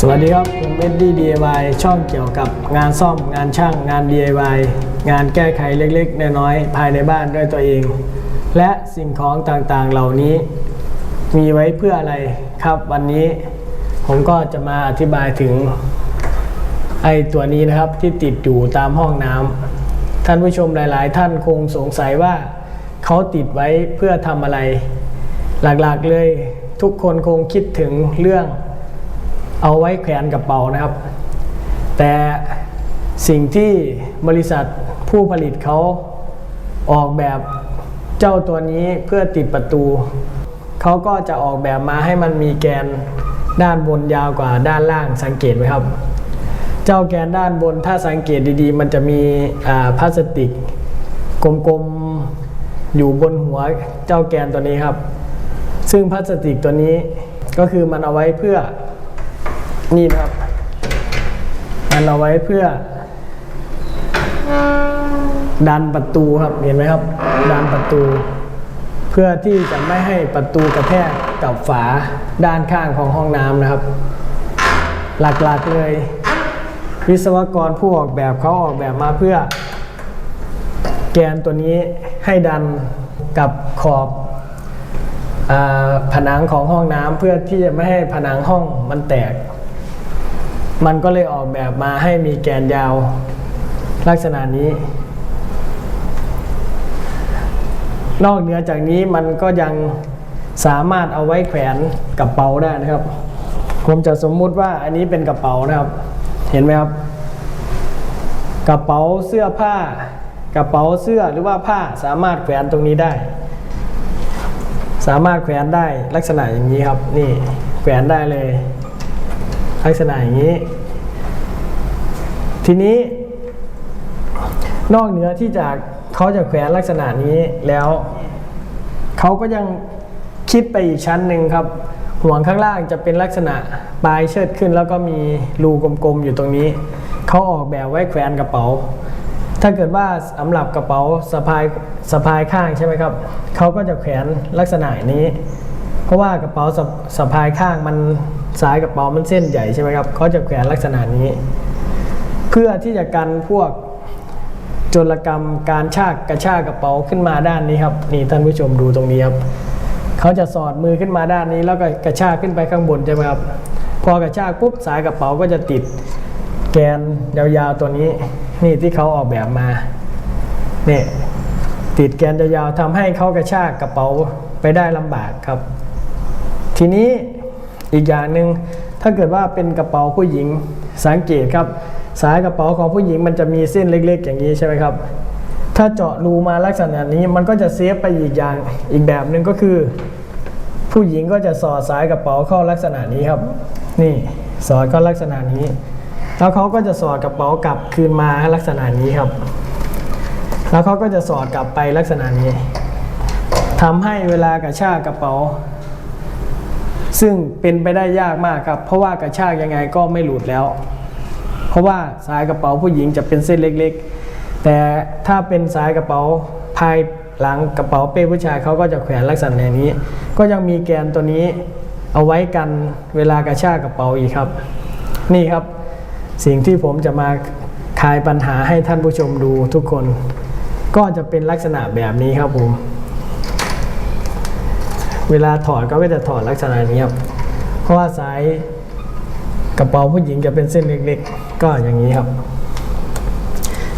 สวัสดีครับ ผมเอ็ดดี้ DIY ช่องเกี่ยวกับงานซ่อมงานช่างงาน DIY งานแก้ไขเล็กๆ น้อยๆ ภายในบ้านด้วยตัวเอง และสิ่งของต่างๆเหล่านี้ มีไว้เพื่ออะไรครับ วันนี้ผมก็จะมาอธิบายถึงไอตัวนี้นะครับที่ติดอยู่ตามห้องน้ำท่านผู้ชมหลาย ๆ ท่านคงสงสัยว่าเขาติดไว้เพื่อทำอะไร หลักๆเลยทุกคนคงคิดถึงเรื่อง เอาไว้แขวนกระเป๋านะครับ แต่สิ่งที่บริษัทผู้ผลิตเขาออกแบบเจ้าตัวนี้เพื่อติดประตู เขาก็จะออกแบบมาให้มันมีแกนด้านบนยาวกว่าด้านล่างสังเกตไหมครับ เจ้าแกนด้านบนถ้าสังเกตดีๆ มันจะมีพลาสติก กลมๆอยู่บนหัวเจ้าแกนตัวนี้ครับ ซึ่งพลาสติกตัวนี้ก็คือมันเอาไว้เพื่อ นี่นะครับมันเอาไว้เพื่อ ดันประตูครับเห็นไหมครับ ดันประตู เพื่อที่จะไม่ให้ประตูกระแทกกับฝาด้านข้างของห้องน้ำนะครับ หลักๆเลย วิศวกรผู้ออกแบบเขาออกแบบมาเพื่อ แกนตัวนี้ให้ดันกับขอบอผนังของห้องน้ำเพื่อที่จะไม่ให้ผนังห้องมันแตก มันก็เลยออกแบบมาให้มีแกนยาวลักษณะนี้ นอกเหนือจากนี้มันก็ยังสามารถเอาไว้แขวนกระเป๋าได้นะครับ ผมจะสมมุติว่าอันนี้เป็นกระเป๋านะครับ เห็นไหมครับ กระเป๋าเสื้อผ้า กระเป๋าเสื้อหรือว่าผ้าสามารถแขวนตรงนี้ได้ สามารถแขวนได้ลักษณะอย่างนี้ครับ นี่แขวนได้เลย ลักษณะอย่างนี้ ทีนี้นอกเหนือที่จะเขาจะแขวนลักษณะนี้แล้วเขาก็ยังคิดไปอีกชั้นหนึ่งครับห่วงข้างล่างจะเป็นลักษณะปลายเชิดขึ้น แล้วก็มีรูกลมๆอยู่ตรงนี้เขาออกแบบไว้แขวนกระเป๋า ถ้าเกิดว่าสำหรับกระเป๋าสะพายสะพายข้างใช่ไหมครับเขาก็จะแขวนลักษณะนี้ เพราะว่ากระเป๋าสะสะพายข้างมันสายกระเป๋ามันเส้นใหญ่ใช่ไหมครับเขาจะแขวนลักษณะนี้ พื่อที่จะกันพวกโจรกรรมการชากกระชากกระเป๋าขึ้นมาด้านนี้ครับนี่ท่านผู้ชมดูตรงนี้ครับเขาจะสอดมือขึ้นมาด้านนี้ แล้วก็กระชากขึ้นไปข้างบนใช่ไหมครับพอกระชากปุ๊บสายกระเป๋าก็จะติดแกนยาวๆตัวนี้ นี่ที่เขาออกแบบมาเนี่ยติดแกนยาวๆทำให้เขากระชากกระเป๋าไปได้ลำบากครับ ทีนี้อีกอย่างหนึ่งถ้าเกิดว่าเป็นกระเป๋าผู้หญิงสังเกตครับ สายกระเป๋าของผู้หญิงมันจะมีเส้นเล็ก ๆ อย่างนี้ใช่ไหมครับ ถ้าเจาะรูมาลักษณะนี้มันก็จะเซฟไปอีกอย่างอีกแบบหนึ่งก็คือ ผู้หญิงก็จะสอดสายกระเป๋าเข้าลักษณะนี้ครับ นี่สอดเข้าลักษณะนี้ แล้วเขาก็จะสอดกระเป๋ากลับคืนมาลักษณะนี้ครับ แล้วเขาก็จะสอดกลับไปลักษณะนี้ทำให้เวลากระชากกระเป๋า ซึ่งเป็นไปได้ยากมากครับ เพราะว่ากระชากยังไงก็ไม่หลุดแล้ว เพราะว่าสายกระเป๋าผู้หญิงจะเป็นเส้นเล็กๆ แต่ถ้าเป็นสายกระเป๋าภายหลังกระเป๋าเป้ผู้ชายเขาก็จะแขวนลักษณะนี้ ก็ยังมีแกนตัวนี้เอาไว้กันเวลากระชากกระเป๋าอีกครับ นี่ครับ สิ่งที่ผมจะมาคลายปัญหาให้ท่านผู้ชมดูทุกคน ก็จะเป็นลักษณะแบบนี้ครับผม เวลาถอดก็จะถอดลักษณะนี้ครับเพราะว่าสายกระเป๋าผู้หญิงจะเป็นเส้นเล็กๆ ก็อย่างนี้ครับ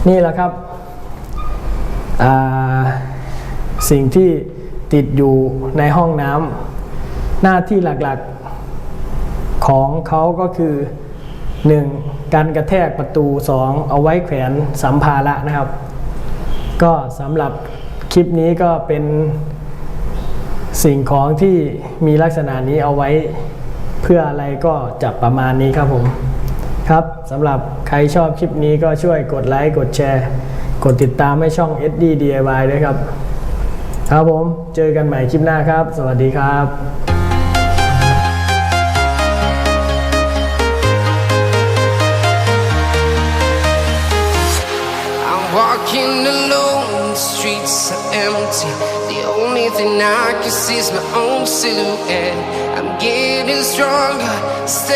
นี่แหละครับ สิ่งที่ติดอยู่ในห้องน้ำหน้าที่หลักๆของเขาก็คือ 1. การกระแทกประตู 2. เอาไว้แขวนสัมภาระนะครับ ก็สำหรับคลิปนี้ก็เป็นสิ่งของที่มีลักษณะนี้เอาไว้ เพื่ออะไรก็จะประมาณนี้ครับผม ครับสำหรับใครชอบคลิปนี้ก็ช่วยกดไลค์กดแชร์ กดติดตามให้ช่อง SD DIY ด้วยครับ ครับผมเจอกันใหม่คลิปหน้าครับ สวัสดีครับ I'm walking alone, the streets are empty. The only thing I can see is my own silhouette. I'm getting stronger, still.